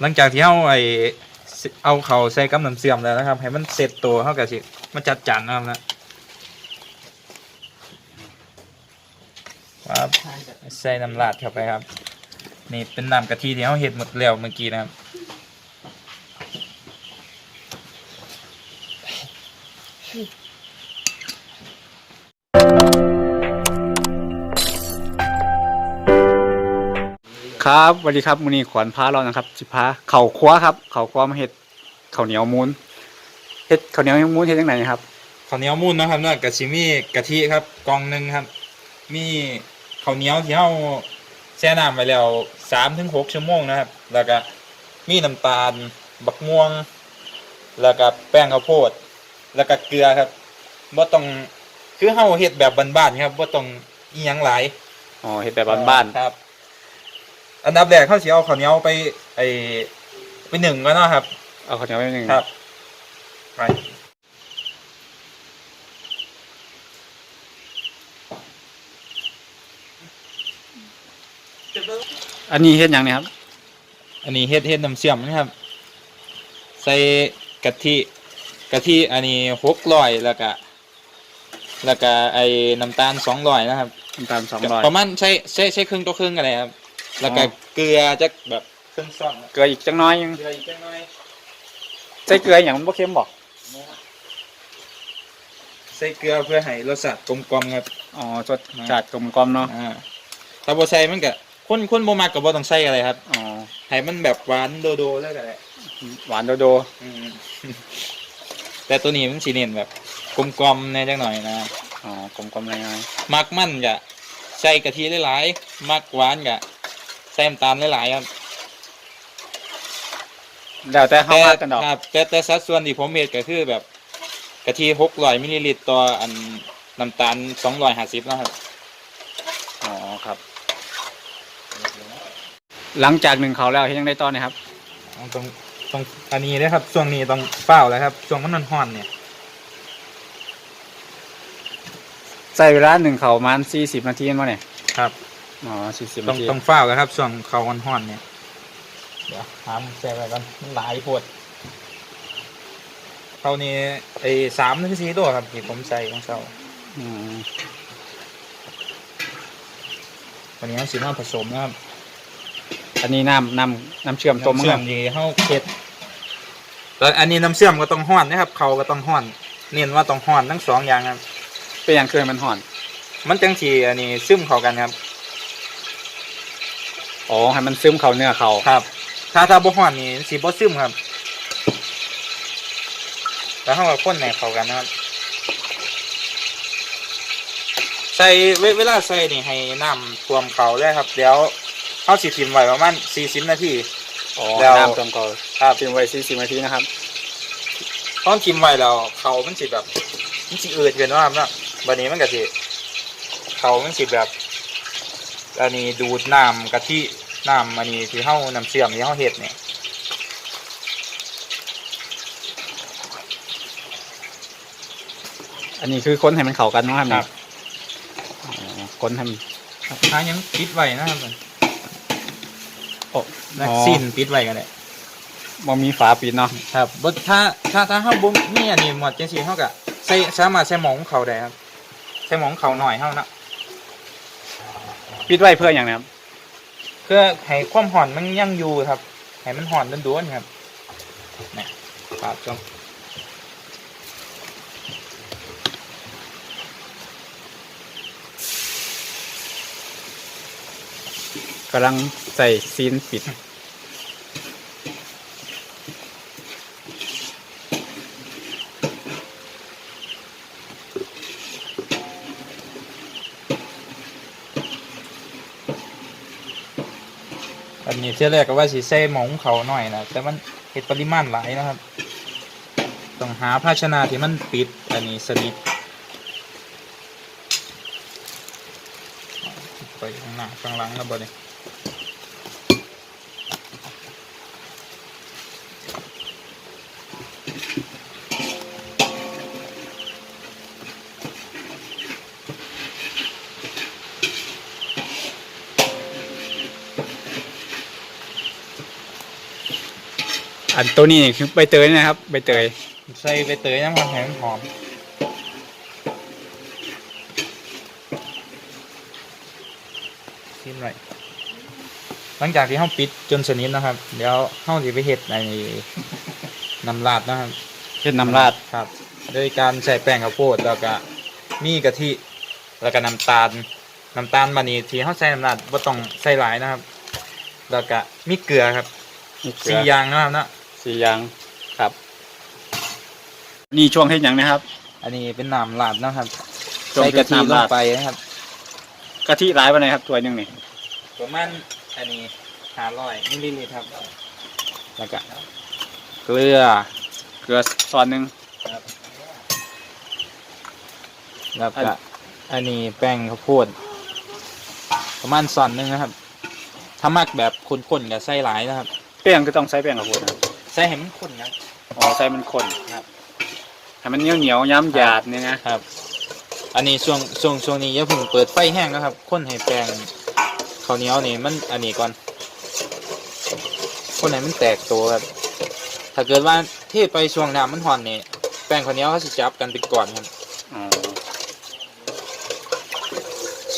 หลังจากที่เอาไอเอาเขาใส่กับน้ำเสื่อมแล้วนะครับ ให้มันเสร็จตัวเข้ากับสิมาจัดจานนะครับนะครับใส่น้ำลาดเข้าไปครับ นี่เป็นน้ำกะทิที่เราเห็ดหมดแล้วเมื่อกี้นะครับ ครับสวัสดีครับมูนีขวัญพาเรานะครับ สิพาเข่าคว้าครับ เข่าคว้ามาเฮ็ดข้าวเหนียวมูนเฮ็ดข้าวเหนียวมูนเฮ็ดยังไงครับข้าวเหนียวมูนนะครับนะกะชิมีกะทิครับกล่องหนึ่งครับ มีข้าวเหนียวที่เราแช่น้ำไว้แล้วสามถึงหกชั่วโมงนะครับ แล้วก็มีน้ำตาล บักม่วง แล้วก็แป้งข้าวโพด แล้วก็เกลือครับบ่ต้องคือเฮาเฮ็ดแบบบ้านๆครับบ่ต้องอีหยังหลายอ๋อเฮ็ดแบบบ้านครับ อันดับแรกเขาสิเอาข้าวเหนียวไปไอไปหนึ่งก่อนเนาะครับๆเอาข้าวเหนียวไปหนึ่งครับไปอันนี้เฮ็ดหยังเนี่ยครับ อันนี้เฮ็ดเฮ็ดน้ำเชื่อมนะครับ ใส่กะทิกะทิอันนี้หกร้อยแล้วก็แล้วก็ไอ้น้ำตาลสองร้อยนะครับน้ำตาลสองร้อยประมาณใช้ใช้ใช้ครึ่งต่อครึ่งอะไรครับ แล้วก็อ๋อ เกลือจักแบบครึ่งช้อนเกลืออีกจังน้อยยังเกลืออีกจักหน่อยใส่เกลืออย่างมันบ่เค็มบ่ใส่เกลือเพื่อให้รสชาติกลมกล่อมครับอ๋อรสชาติกลมกล่อมเนาะอ่าถ้าบ่ใส่มันก็คนคนบ่มักก็บ่ต้องใส่อะไรครับอ๋อให้มันแบบหวานโดโดๆแล้วก็ได้หวานโดโดอืมแต่ตัวนี้มันสิเน้นแบบกลมกล่อมๆแน่จังหน่อยนะอ๋อกลมกล่อมง่ายมักมันกะใส่กะทิหลายๆมักหวานกะ ใส่น้ำตาลหลายๆครับๆแล้วแต่เฮามากันดอกครับแต่แต่สัดส่วนที่ผมเฮ็ดก็คือแบบกะทิ600มิลลิลิตรต่ออันน้ำตาล250นะครับอ๋อครับ หลังจากหนึ่งเขาวแล้วเฮ็ดยังได้ต่อเนะครับตรงตรงอันนี้นะครับช่วงนี้ต้องเฝ้าแล้วครับช่วงมันร้อนๆเนี่ยใส่เวลาหนึ่งเขาวประมาณ40นาทีแม่นบ่เนี่ยครับ อ๋อ40ต้อนางทีต้องเฝ้าแล้วครับช่วงเขาร้อนๆเนี่ยเดี๋ยวหามใส่ไว้ก่อนมันหลายโพดเขานี่ไอ้สามถึงสี่ตัวครับที่ผมใส่ของเขาอืมวันนี้เราสีมาผสมนะครับอันนี้น้ำน้ำน้ำเชื่อมต้มน้ำมั้งเชื่อคมรับดีเข้าเผ็ดแล้วอันนี้น้ำเชื่อมก็ต้องห้อนนะครับเขาก็ต้องห้อน เน้นว่าต้องห้อนทั้งสองอย่างครับ เป็นอย่างคือให้มันห่อน มันจังทีอันนี้ซึมเข้ากันครับ อ๋อให้มันซึมเข้าเนื้อเขาครับ ถ้าถ้าบ่ห้อนนี่สีบ่ซึมครับ แล้วเขาก็พ่นในเข้ากันนะครับ ใส่เวเวลาใส่นี่ให้น้ำท่วมเขาเลยครับ เดี๋ยวเขาสิทิมไว้ประมาณ40นาที อ๋อแล้ว น้ำเติมเขาครับทิ้งไว้40นาทีนะครับ ตอนทิมไว้แล้วเขามันสิแบบมันสิอืดเกินว่าครับเนาะบัดนี้มันก็สิเขามันสิแบบ อันนี้ดูดน้ำกะทิน้ำอันนี้ที่เฮาน้ำเชื่อมที่เฮาเฮ็ดเนี่ยอันนี้คือคนให้มันเข้ากันเนาะครับครันี่บอ๋อคนให้มันถ้ายังปิดไว้นะครับมันโอ้นะอ๋อสิ้นปิดไว้กันเลยบ่มีฝาปิดเนาะครับบ่ถ้าถ้าถ้าเฮาบ่มีอันนี้หมดจังซี่เฮาก็ใส่สามารถใส่หมองเขาได้ครับใส่หมองเขาหน่อยเฮานะ ปิดไว้เพื่ออย่างนะครับ เพื่อให้ความหอนมันยังอยู่ครับให้มันหอนด้วนๆครับนี่ปาดจงกำลังใส่ซีนปิด อันนี้เที่ยแรกก็ว่าสีเส่หมองเขาหน่อยนะแต่มันเฮ็ดปริมาณหลายนะครับ ต้องหาภาชนะที่มันปิดอันนี้สนิทไปข้างหน้าข้างหลังแล้วบ่เนี่ย อันตัวนี้คือใบเตยนะครับใบเตยใส่ใบเตยน้ำมันแห้งหอมชิมหน่อยหลังจากที่เฮาปิดจนสนิทนะครับ เดี๋ยวเฮาสิไปเฮ็ดในน้ำราดนะครับเช่นน้ำราดครับโดยการใส่แป้งข้าวโพดแล้วก็มีกะทิแล้วก็น้ำตาลน้ำตาลบานีที่เขาใส่น้ำตาลบ่ต้องใส่หลายนะครับ แล้วก็มีเกลือครับมีเกลืสี่อย่างนะครับเนาะ สี่อย่างครับ นี่ช่วงเฮ็ดหยังนะครับ อันนี้เป็นน้ำราดนะครับช่วงใส่กะทิลน้ำรางดไปนะครับ กะทิร้ายไปไหนครับตัวหนึงนี่ประมาณอันนี้ห้าร้อยมิลลิลิตรครับแล้วก็เกลือเกลือซอนหนึ่งครับแล้วอันก็อันนี้แป้งข้าวโพดประมาณส่อนหนึงนะครับ ถ้ามักแบบข้นๆกับใส่หลายนะครับ แป้งก็ต้องใช้แป้งข้าวโพดนะครับใส่ให้มันข้นครับ อ๋อใส่มันข้นครับ ให้มันเหนียวเหนียวๆย้ำหยาดเนี่ยนะครับ อันนี้ช่วงช่วงช่วงนี้อย่าเพิ่งเปิดไฟแห้งนะครับข้นให้แป้งข้าวเหนียวนี่มันอันนี้ก่อนข้นให้มันแตกตัวครับ ถ้าเกิดว่าเทไปช่วงน้ำมันห่อนนี่แป้งข้าวเหนียวเขาสิจับกันเป็นก้อนครับอ๋อ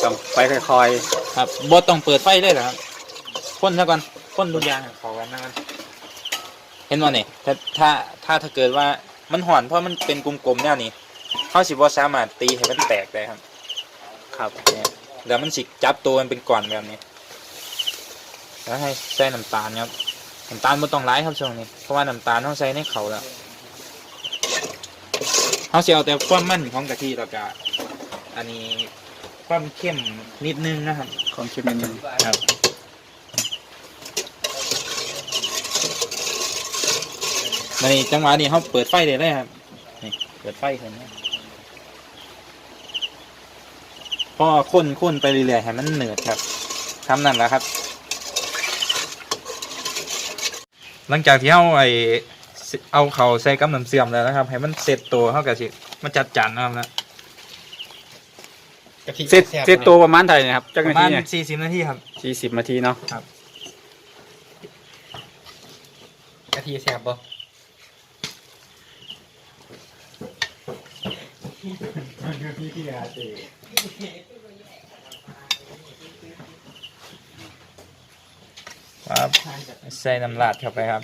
ต้องไปค่อยครับบดต้องเปิดไฟได้เหรอครับข้นซะก่อนข้นทุกอย่างให้เขอกันนะครับ เห็นว่านี่ถ้าถ้าถ้าถ้าเกิดว่ามันห่อนเพราะมันเป็นกลมๆแนวนี้เขาสิบ่สามารถตีให้มันแตกได้ครับๆครับเนี่ยแล้วมันสิจับตัวมันเป็นก้อนแบบนี้ แล้วให้ใส่น้ำตาลครับน้ำตาลไม่ต้องร้ายครับช่วงนี้เพราะว่าน้ำตาลต้องใส่ในเขาแล้วเขาเสียเอาแต่ความมันของกะทิแล้วก็อันนี้ความเข้มนิดนึงนะครับของคิดนิดนึงครับ ในจังหวะนี้เขาเปิดไฟเลยเลยครับนี่เปิดไฟเห็นไหมพอค้นค้นไปเรื่อยๆให้มันเหนืดครับทำนั่นแหละครับ หลังจากที่เอาไอเอาเขาใส่กับน้ำเสื่อมแล้วนะครับ ให้มันเสร็จตัวเข้ากับสิมาจัดจานนะครับนะเสร็จเสร็จตัวประมาณเท่าไหร่นะครับจักปนาระมาทีณเนี่ยสี่สิบนาทีครับ สี่สิบนาทีเนาะกะทิแซ่บบ่ ครับใส่น้ำราดเข้าไปครับ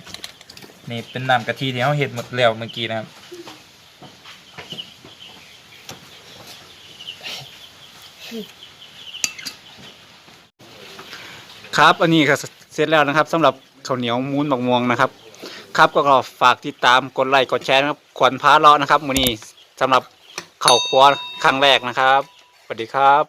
นี่เป็นน้ำกะทิที่เราเห็ดหมดแล้วเมื่อกี้นะครับครับ อันนี้ก็เสร็จแล้วนะครับสำหรับข้าวเหนียวมูนบักม่วงนะครับ ครับก็ฝากติดตามกดไลค์กดแชร์นะครับขวัญพาเลาะนะครับมือนี้สำหรับ ข่าครัวครั้งแรกนะครับสวัสดีครับ